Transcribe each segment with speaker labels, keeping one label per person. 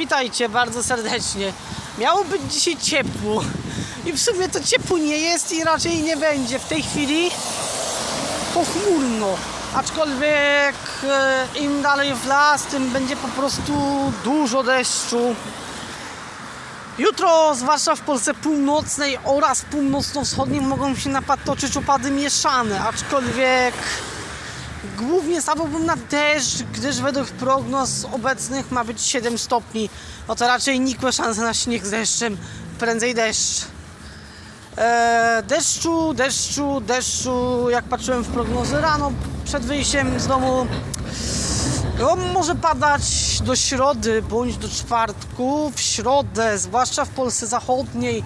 Speaker 1: Witajcie bardzo serdecznie. Miało być dzisiaj ciepło i w sumie to ciepło nie jest i raczej nie będzie. W tej chwili pochmurno. Aczkolwiek e, im dalej w las, tym będzie po prostu dużo deszczu. Jutro, zwłaszcza w Polsce północnej oraz północno-wschodniej mogą się napatoczyć opady mieszane, aczkolwiek głównie stawiałbym na deszcz, gdyż według prognoz obecnych ma być 7 stopni. No to raczej nikłe szanse na śnieg z deszczem, prędzej deszcz. Eee, deszczu, deszczu, deszczu, jak patrzyłem w prognozy rano przed wyjściem z domu, on może padać do środy bądź do czwartku. W środę, zwłaszcza w Polsce Zachodniej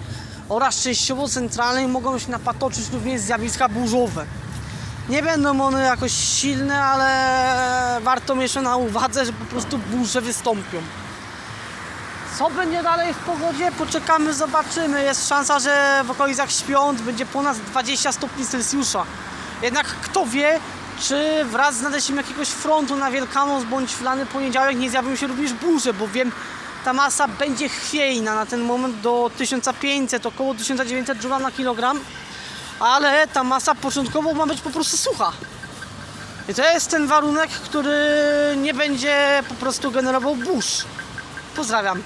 Speaker 1: oraz częściowo centralnej, mogą się napatoczyć również zjawiska burzowe. Nie będą one jakoś silne, ale warto mieć na uwadze, że po prostu burze wystąpią. Co będzie dalej w pogodzie? Poczekamy, zobaczymy. Jest szansa, że w okolicach świąt będzie ponad 20 stopni Celsjusza. Jednak kto wie, czy wraz z nadejściem jakiegoś frontu na Wielkanoc bądź w lany poniedziałek nie zjawią się również burze, bowiem ta masa będzie chwiejna na ten moment do 1500, około 1900 joule na kilogram, ale ta masa początkowo ma być po prostu sucha. I to jest ten warunek, który nie będzie po prostu generował burz. Pozdrawiam.